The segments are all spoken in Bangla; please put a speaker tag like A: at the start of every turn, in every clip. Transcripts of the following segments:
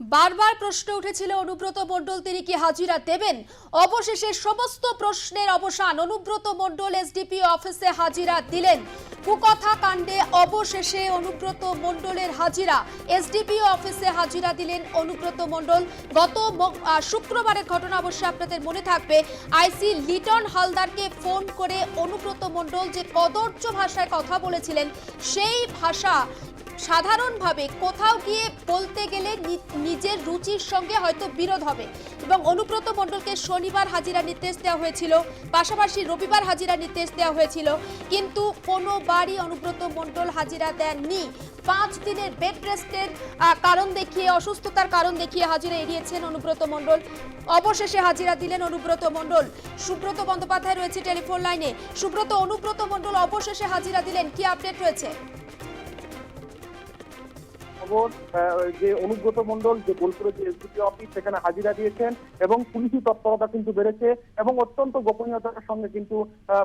A: বারবার প্রশ্ন উঠেছিল, অনুব্রত মণ্ডল তিনি কি হাজিরা দেবেন? অবশেষে সমস্ত প্রশ্নের অবসান অনুব্রত মণ্ডল এসডিপি অফিসে হাজিরা দিলেন। কুকথা কাণ্ডে অবশেষে অনুব্রত মণ্ডলের হাজিরা এসডিপি অফিসে হাজিরা দিলেন অনুব্রত মণ্ডল। গত শুক্রবারের ঘটনা অবশ্যই আপনাদের মনে থাকবে। আইসি লিটন হালদারকে ফোন করে অনুব্রত মণ্ডল যে কদর্য ভাষায় কথা বলেছিলেন, সেই ভাষা সাধারণভাবে কোথাও গিয়ে বলতে গেলে নিজের রুচির সঙ্গে হয়তো বিরোধ হবে। এবং অনুব্রত মণ্ডলকে শনিবার হাজিরা নির্দেশ দেওয়া হয়েছিল, পাশাপাশি রবিবার হাজিরা নির্দেশ দেওয়া হয়েছিল। কিন্তু কোনো কোনোবারই অনুব্রত মণ্ডল হাজিরা দেননি। পাঁচ দিনের বেড রেস্টের কারণ দেখিয়ে, অসুস্থতার কারণ দেখিয়ে হাজিরা এড়িয়েছেন অনুব্রত মণ্ডল। অবশেষে হাজিরা দিলেন অনুব্রত মণ্ডল। সুব্রত বন্দ্যোপাধ্যায় রয়েছে টেলিফোন লাইনে। সুব্রত, অনুব্রত মণ্ডল অবশেষে হাজিরা দিলেন। কি আপডেট রয়েছে?
B: খবর যে অনুব্রত মন্ডল যে বোলপুরের যে এসডিপি অফিস, সেখানে হাজিরা দিয়েছেন এবং পুলিশি তৎপরতা কিন্তু বেড়েছে এবং অত্যন্ত গোপনীয়তার সঙ্গে কিন্তু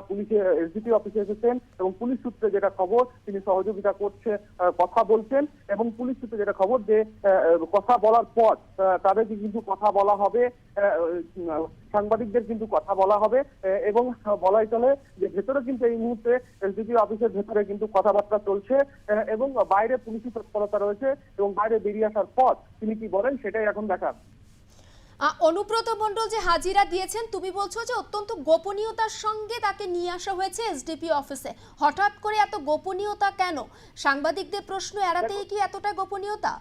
B: পুলিশে এসডিপি অফিসে এসেছেন এবং পুলিশ সূত্রে যেটা খবর, তিনি সহযোগিতা করছে কথা বলছেন এবং পুলিশ সূত্রে যেটা খবর যে কথা বলার পর তাদেরকে কিন্তু কথা বলা হবে। সাংবাদিকদের কিন্তু কথা বলা হবে এবং বলাই চলে যে ভেতরে কিন্তু এই মুহূর্তে এসডিপি অফিসের ভেতরে কিন্তু কথাবার্তা চলছে এবং বাইরে পুলিশি তৎপরতা রয়েছে এবং বাইরে বেরিয়ে আসার পর তিনি কি বলেন সেটাই এখন দেখার
A: অনুব্রত মণ্ডল যে হাজিরা দিয়েছেন তুমি বলছো যে অত্যন্ত গোপনীয়তার সঙ্গে তাকে নিয়ে আসা হয়েছে এসডিপি অফিসে। হঠাৎ করে এত গোপনীয়তা কেন? সাংবাদিকদের প্রশ্ন এড়াতেই কি এতটা গোপনীয়তা?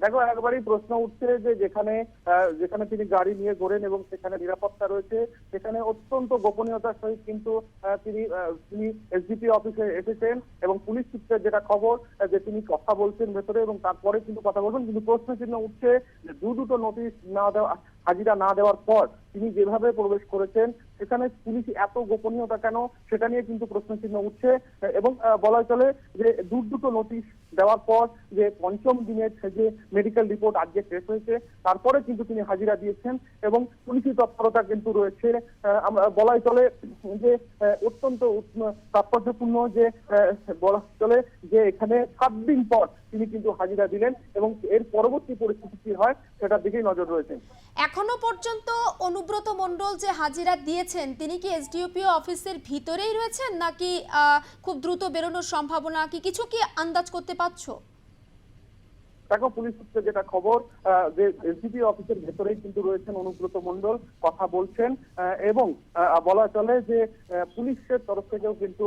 B: দেখো, একবারই প্রশ্ন উঠছে যে যেখানে যেখানে তিনি গাড়ি নিয়ে ঘোরেন এবং সেখানে নিরাপত্তা রয়েছে, সেখানে অত্যন্ত গোপনীয়তার সহিত কিন্তু তিনি তিনি এসডিপি অফিসে এসেছেন এবং পুলিশ সূত্রে যেটা খবর যে তিনি কথা বলছেন ভেতরে এবং তারপরে কিন্তু কথা বলবেন কিন্তু প্রশ্ন চিহ্ন উঠছে যে দু দুটো নোটিশ না দেওয়া, হাজিরা না দেওয়ার পর তিনি যেভাবে প্রবেশ করেছেন সেখানে পুলিশ এত গোপনীয়তা কেন? সেটা নিয়ে কিন্তু প্রশ্ন চিহ্ন উঠছে। এবং বলা চলে যে দু দুটো নোটিশ দেওয়ার পর যে পঞ্চম দিনের যে মেডিকেল রিপোর্ট আজকে শেষ হয়েছে, তারপরে কিন্তু তিনি হাজিরা দিয়েছেন এবং পুলিশি তৎপরতা কিন্তু রয়েছে। বলাই চলে যে অত্যন্ত তাৎপর্যপূর্ণ যে বলা চলে যে এখানে সাত দিন পর তিনি কিন্তু হাজিরা দিলেন এবং এর পরবর্তী পরিস্থিতি কি হয়, সেটার দিকেই নজর রয়েছে।
A: এখনও পর্যন্ত অনুব্রত মণ্ডল যে হাজিরা দিয়েছেন তিনি কি এসডিওপিও অফিসের ভিতরেই রয়েছেন নাকি খুব দ্রুত বেরোনোর সম্ভাবনা কি? কিছু কি আন্দাজ করতে পারছ?
B: দেখো পুলিশ সূত্রে যেটা খবর যে এসডিপি অফিসের ভেতরেই কিন্তু রয়েছেন অনুব্রত মণ্ডল, কথা বলছেন এবং বলা চলে যে পুলিশের তরফ থেকেও কিন্তু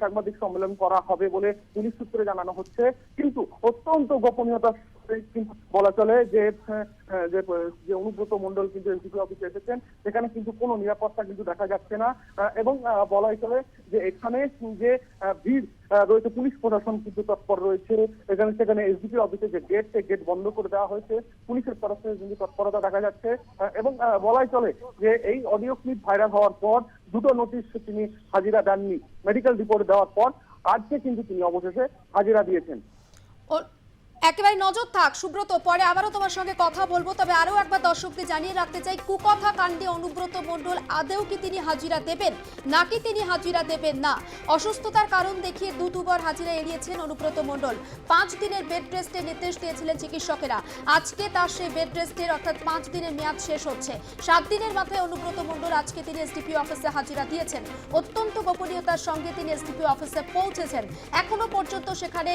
B: সাংবাদিক সম্মেলন করা হবে বলে পুলিশ সূত্রে জানানো হচ্ছে। কিন্তু অত্যন্ত গোপনীয়তা বলা চলে যে যে অনুব্রত মণ্ডল কিন্তু এসডিপি অফিসে এসেছেন, সেখানে কিন্তু কোনো নিরাপত্তা কিন্তু দেখা যাচ্ছে না এবং বলাই চলে যে এখানে যে ভিড় রয়েছে পুলিশ প্রশাসন কিন্তু তৎপর রয়েছে। এখানে সেখানে এসডিপি অফিসে যে গেট সেই গেট বন্ধ করে দেওয়া হয়েছে। পুলিশের তরফ থেকে কিন্তু তৎপরতা দেখা যাচ্ছে। এবং বলাই চলে যে এই অডিও ক্লিপ ভাইরাল হওয়ার পর দুটো নোটিশ তিনি হাজিরা দেননি। মেডিকেল রিপোর্ট দেওয়ার পর আজকে কিন্তু তিনি অবশেষে হাজিরা দিয়েছেন।
A: একেবারে নজর থাক, সুব্রত, পরে আবারও তোমার সঙ্গে কথা বলব, তবে আরও একবার দর্শকদের জানিয়ে রাখতে চাই, কুকথা কাণ্ডে অনুব্রত মণ্ডল আদেও কি তিনি হাজিরা দেবেন? নাকি তিনি হাজিরা দেবেন না? অসুস্থতার কারণ দেখিয়ে দু দুবার হাজিরা এড়িয়েছেন অনুব্রত মণ্ডল। পাঁচ দিনের বেড রেস্টের নির্দেশ দিয়েছিলেন চিকিৎসকেরা। আজকে তার সেই বেড রেস্টের অর্থাৎ পাঁচ দিনের মেয়াদ শেষ হচ্ছে। সাত দিনের মাথায় অনুব্রত মণ্ডল আজকে তিনি এসডিপি অফিসে হাজিরা দিয়েছেন। অত্যন্ত গোপনীয়তার সঙ্গে তিনি এসডিপি অফিসে পৌঁছেছেন। এখনও পর্যন্ত সেখানে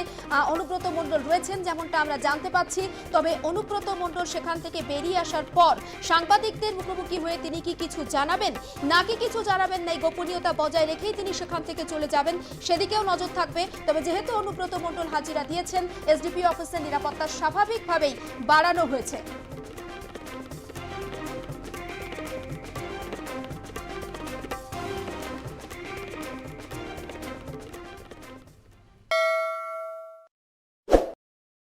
A: অনুব্রত মণ্ডল রয়েছেন যেমনটা আমরা জানতে পাচ্ছি, তবে অনুব্রত মণ্ডল সেখান থেকে বেরিয়ে আসার পর সাংবাদিকদের মুখোমুখি হয়ে তিনি কি কিছু জানাবেন? নাকি কিছু জানাবেন নাই? গোপনীয়তা বজায় রেখেই তিনি সেখান থেকে চলে যাবেন। সেদিকেও নজর থাকবে। তবে যেহেতু অনুব্রত মণ্ডল হাজিরা দিয়েছেন এসডিপি অফিসের নিরাপত্তা স্বাভাবিকভাবেই বাড়ানো হয়েছে।